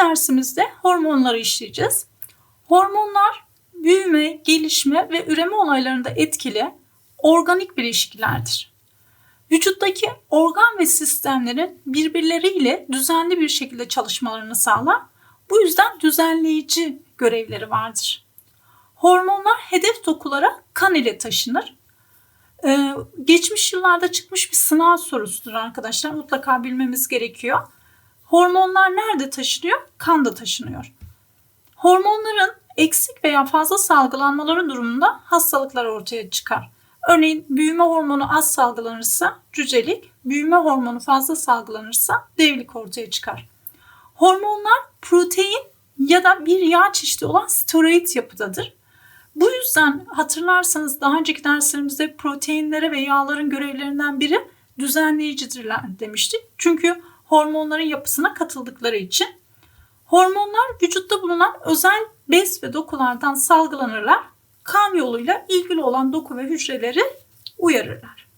dersimizde hormonları işleyeceğiz. Hormonlar büyüme, gelişme ve üreme olaylarında etkili organik bileşiklerdir. Vücuttaki organ ve sistemlerin birbirleriyle düzenli bir şekilde çalışmalarını sağlar. Bu yüzden düzenleyici görevleri vardır. Hormonlar hedef dokulara kan ile taşınır. Ee, geçmiş yıllarda çıkmış bir sınav sorusudur arkadaşlar. Mutlaka bilmemiz gerekiyor. Hormonlar nerede taşınıyor? Kanda taşınıyor. Hormonların eksik veya fazla salgılanmaları durumunda hastalıklar ortaya çıkar. Örneğin büyüme hormonu az salgılanırsa cücelik, büyüme hormonu fazla salgılanırsa devlik ortaya çıkar. Hormonlar protein ya da bir yağ çeşidi olan steroid yapıdadır. Bu yüzden hatırlarsanız daha önceki derslerimizde proteinlere ve yağların görevlerinden biri düzenleyicidirler demiştik. Çünkü hormonların yapısına katıldıkları için. Hormonlar vücutta bulunan özel bez ve dokulardan salgılanırlar. Kan yoluyla ilgili olan doku ve hücreleri uyarırlar.